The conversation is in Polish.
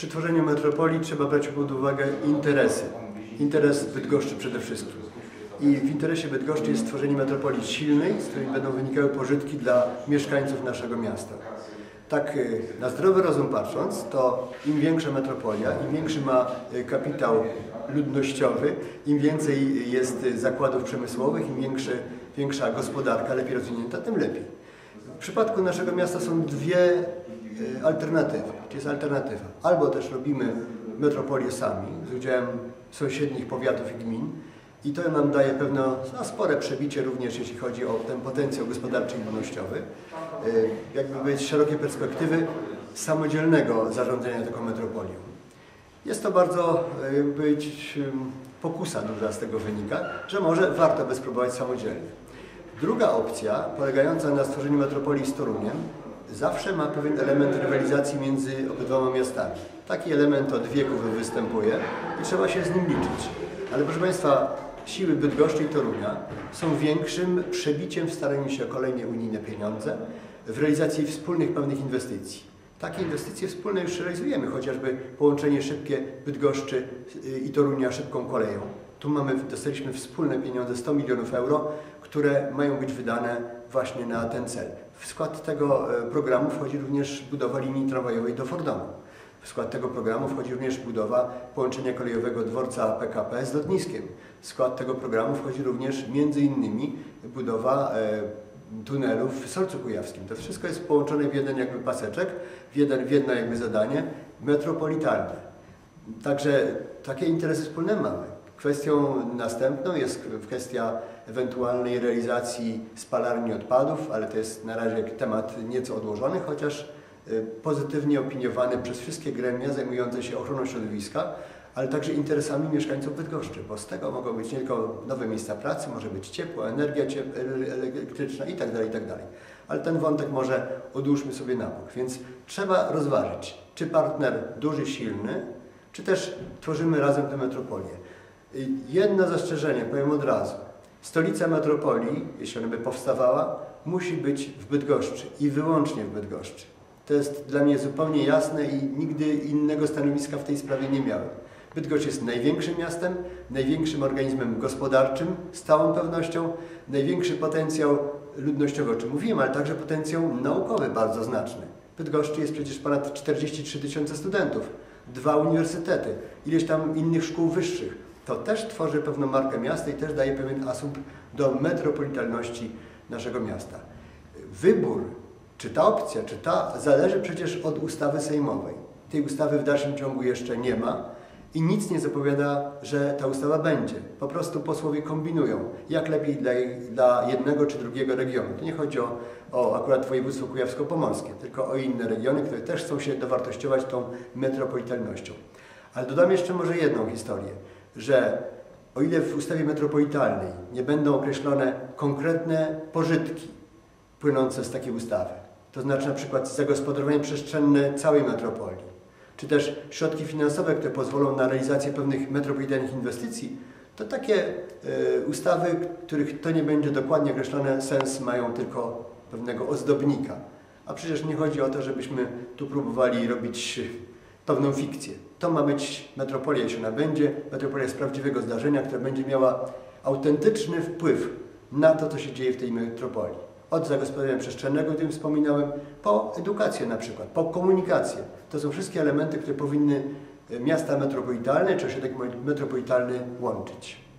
przy tworzeniu metropolii trzeba brać pod uwagę interesy. Interes Bydgoszczy przede wszystkim. I w interesie Bydgoszczy jest stworzenie metropolii silnej, z której będą wynikały pożytki dla mieszkańców naszego miasta. Tak y, na zdrowy rozum patrząc, to im większa metropolia, im większy ma y, kapitał ludnościowy, im więcej jest zakładów przemysłowych, im większy, większa gospodarka, lepiej rozwinięta, tym lepiej. W przypadku naszego miasta są dwie alternatywy. Czy jest alternatywa? Albo też robimy metropolię sami, z udziałem sąsiednich powiatów i gmin, i to nam daje pewne no, spore przebicie również, jeśli chodzi o ten potencjał gospodarczy i ludnościowy. Y, Jakby być szerokie perspektywy samodzielnego zarządzania taką metropolią. Jest to bardzo y, być ym, pokusa duża z tego wynika, że może warto by spróbować samodzielnie. Druga opcja, polegająca na stworzeniu metropolii z Toruniem, zawsze ma pewien element rywalizacji między obydwoma miastami. Taki element od wieków występuje i trzeba się z nim liczyć. Ale proszę Państwa, siły Bydgoszczy i Torunia są większym przebiciem w staraniu się o kolejne unijne pieniądze w realizacji wspólnych pewnych inwestycji. Takie inwestycje wspólne już realizujemy, chociażby połączenie szybkie Bydgoszczy y, i Torunia szybką koleją. Tu mamy, dostaliśmy wspólne pieniądze 100 milionów euro, które mają być wydane właśnie na ten cel. W skład tego e, programu wchodzi również budowa linii tramwajowej do Fordonu. W skład tego programu wchodzi również budowa połączenia kolejowego dworca PKP z lotniskiem. W skład tego programu wchodzi również między innymi budowa e, tunelu w Solcu Kujawskim. To wszystko jest połączone w jeden jakby paseczek, w, jeden, w jedno jakby zadanie metropolitalne. Także takie interesy wspólne mamy. Kwestią następną jest kwestia ewentualnej realizacji spalarni odpadów, ale to jest na razie temat nieco odłożony, chociaż y, pozytywnie opiniowany przez wszystkie gremia zajmujące się ochroną środowiska, ale także interesami mieszkańców Bydgoszczy, bo z tego mogą być nie tylko nowe miejsca pracy, może być ciepło, energia ciep elektryczna itd., itd. Ale ten wątek może odłóżmy sobie na bok. Więc trzeba rozważyć, czy partner duży, silny, czy też tworzymy razem tę metropolię. Jedno zastrzeżenie, powiem od razu. Stolica metropolii, jeśli ona by powstawała, musi być w Bydgoszczy i wyłącznie w Bydgoszczy. To jest dla mnie zupełnie jasne i nigdy innego stanowiska w tej sprawie nie miałem. Bydgoszcz jest największym miastem, największym organizmem gospodarczym, z całą pewnością, największy potencjał ludnościowy, o czym mówiłem, ale także potencjał naukowy bardzo znaczny. W Bydgoszczy jest przecież ponad 43 tysiące studentów, dwa uniwersytety, ileś tam innych szkół wyższych. To też tworzy pewną markę miasta i też daje pewien asumpt do metropolitalności naszego miasta. Wybór, czy ta opcja, czy ta, zależy przecież od ustawy sejmowej. Tej ustawy w dalszym ciągu jeszcze nie ma i nic nie zapowiada, że ta ustawa będzie. Po prostu posłowie kombinują, jak lepiej dla, dla jednego czy drugiego regionu. To nie chodzi o, o akurat województwo kujawsko-pomorskie, tylko o inne regiony, które też chcą się dowartościować tą metropolitalnością. Ale dodam jeszcze może jedną historię, że o ile w ustawie metropolitalnej nie będą określone konkretne pożytki płynące z takiej ustawy, to znaczy na przykład zagospodarowanie przestrzenne całej metropolii, czy też środki finansowe, które pozwolą na realizację pewnych metropolitalnych inwestycji, to takie e, ustawy, których to nie będzie dokładnie określone, sens mają tylko pewnego ozdobnika. A przecież nie chodzi o to, żebyśmy tu próbowali robić pewną fikcję. To ma być metropolia, jeśli ona będzie, metropolia z prawdziwego zdarzenia, która będzie miała autentyczny wpływ na to, co się dzieje w tej metropolii. Od zagospodarowania przestrzennego, o którym wspominałem, po edukację na przykład, po komunikację. To są wszystkie elementy, które powinny miasta metropolitalne czy ośrodek metropolitalny łączyć.